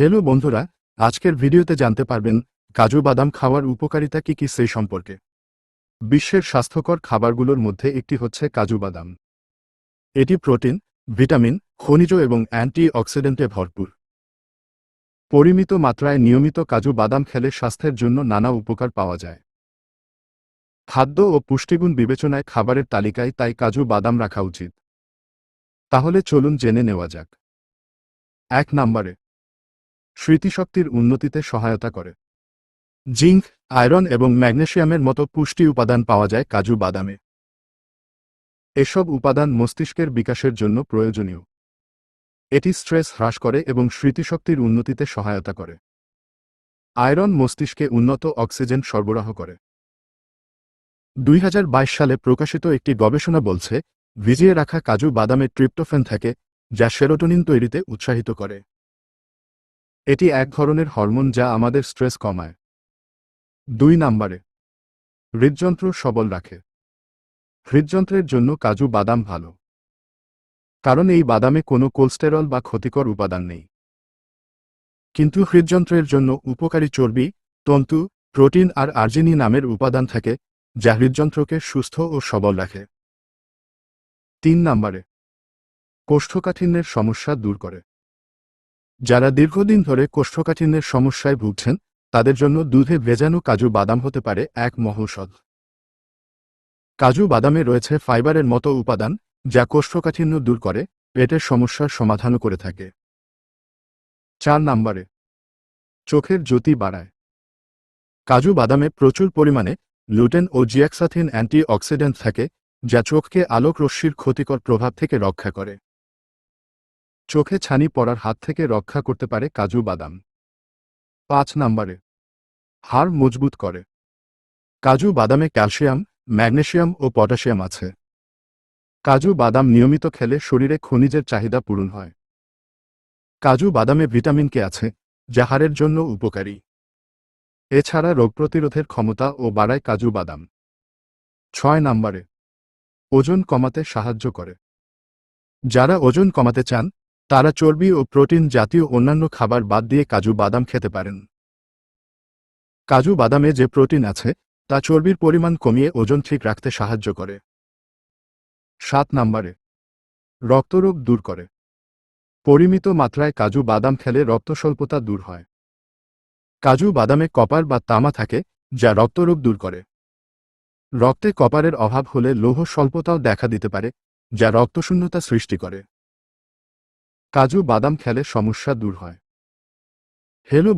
Hello বন্ধুরা, আজকের ভিডিওতে জানতে পারবেন কাজু বাদাম খাওয়ার উপকারিতা কি কি সেই সম্পর্কে। বিশ্বের স্বাস্থ্যকর খাবারগুলোর মধ্যে একটি হচ্ছে কাজু বাদাম। এটি প্রোটিন, ভিটামিন, খনিজ এবং অ্যান্টি অক্সিডেন্টে ভরপুর। পরিমিত মাত্রায় নিয়মিত কাজু বাদাম খেলে স্বাস্থ্যের জন্য নানা উপকার পাওয়া যায়। খাদ্য ও পুষ্টিগুণ বিবেচনায় খাবারের তালিকায় তাই কাজু বাদাম রাখা উচিত। তাহলে চলুন জেনে নেওয়া যাক। এক নম্বরে স্মৃতিশক্তির উন্নতিতে সহায়তা করে। জিঙ্ক, আয়রন এবং ম্যাগনেশিয়ামের মতো পুষ্টি উপাদান পাওয়া যায় কাজু বাদামে। এসব উপাদান মস্তিষ্কের বিকাশের জন্য প্রয়োজনীয়। এটি স্ট্রেস হ্রাস করে এবং স্মৃতিশক্তির উন্নতিতে সহায়তা করে। আয়রন মস্তিষ্কে উন্নত অক্সিজেন সরবরাহ করে। দুই হাজার বাইশ সালে প্রকাশিত একটি গবেষণা বলছে, ভিজিয়ে রাখা কাজু বাদামে ট্রিপ্টোফেন থাকে, যা সেরোটোনিন তৈরিতে উৎসাহিত করে। এটি এক ধরনের হরমোন যা আমাদের স্ট্রেস কমায়। দুই নম্বরে, হৃদযন্ত্র সবল রাখে। হৃদযন্ত্রের জন্য কাজু বাদাম ভালো। কারণ এই বাদামে কোনো কোলেস্টেরল বা ক্ষতিকর উপাদান নেই। কিন্তু হৃদযন্ত্রের জন্য উপকারী চর্বি, তন্তু, প্রোটিন আর আর্জিনি নামের উপাদান থাকে, যা হৃদযন্ত্রকে সুস্থ ও সবল রাখে। তিন নম্বরে, কোষ্ঠকাঠিন্যের সমস্যা দূর করে। যারা দীর্ঘদিন ধরে কোষ্ঠকাঠিন্যের সমস্যায় ভুগছেন, তাদের জন্য দুধে ভেজানো কাজু বাদাম হতে পারে এক মহৌষধ কাজু বাদামে রয়েছে ফাইবারের মতো উপাদান, যা কোষ্ঠকাঠিন্য দূর করে, পেটের সমস্যার সমাধানও করে থাকে। চার নম্বরে, চোখের জ্যোতি বাড়ায়। কাজু বাদামে প্রচুর পরিমাণে লুটেন ও জিয়াক্সাথিন অ্যান্টি অক্সিডেন্ট থাকে, যা চোখকে আলোক রশ্মির ক্ষতিকর প্রভাব থেকে রক্ষা করে। চোখে ছানি পড়ার হাত থেকে রক্ষা করতে পারে কাজু বাদাম। পাঁচ নম্বরে, হাড় মজবুত করে। কাজু বাদামে ক্যালসিয়াম ম্যাগনেশিয়াম ও পটাশিয়াম আছে। কাজু বাদাম নিয়মিত খেলে শরীরে খনিজের চাহিদা পূরণ হয়। কাজু বাদামে ভিটামিন কে আছে, যা হাড়ের জন্য উপকারী। এছাড়া রোগ প্রতিরোধের ক্ষমতা ও বাড়ায় কাজু বাদাম। ছয় নম্বরে, ওজন কমাতে সাহায্য করে। যারা ওজন কমাতে চান তারা চর্বি ও প্রোটিন জাতীয় অন্যান্য খাবার বাদ দিয়ে কাজু বাদাম খেতে পারেন। কাজু বাদামে যে প্রোটিন আছে, তা চর্বির পরিমাণ কমিয়ে ওজন ঠিক রাখতে সাহায্য করে। সাত নম্বরে, রক্তরোগ দূর করে। পরিমিত মাত্রায় কাজু বাদাম খেলে রক্তস্বল্পতা দূর হয়। কাজু বাদামে কপার বা তামা থাকে, যা রক্তরোগ দূর করে। রক্তে কপারের অভাব হলে লৌহ স্বল্পতাও দেখা দিতে পারে, যা রক্তশূন্যতা সৃষ্টি করে। কাজু বাদাম খেলে সমস্যা দূর হয়। হ্যালো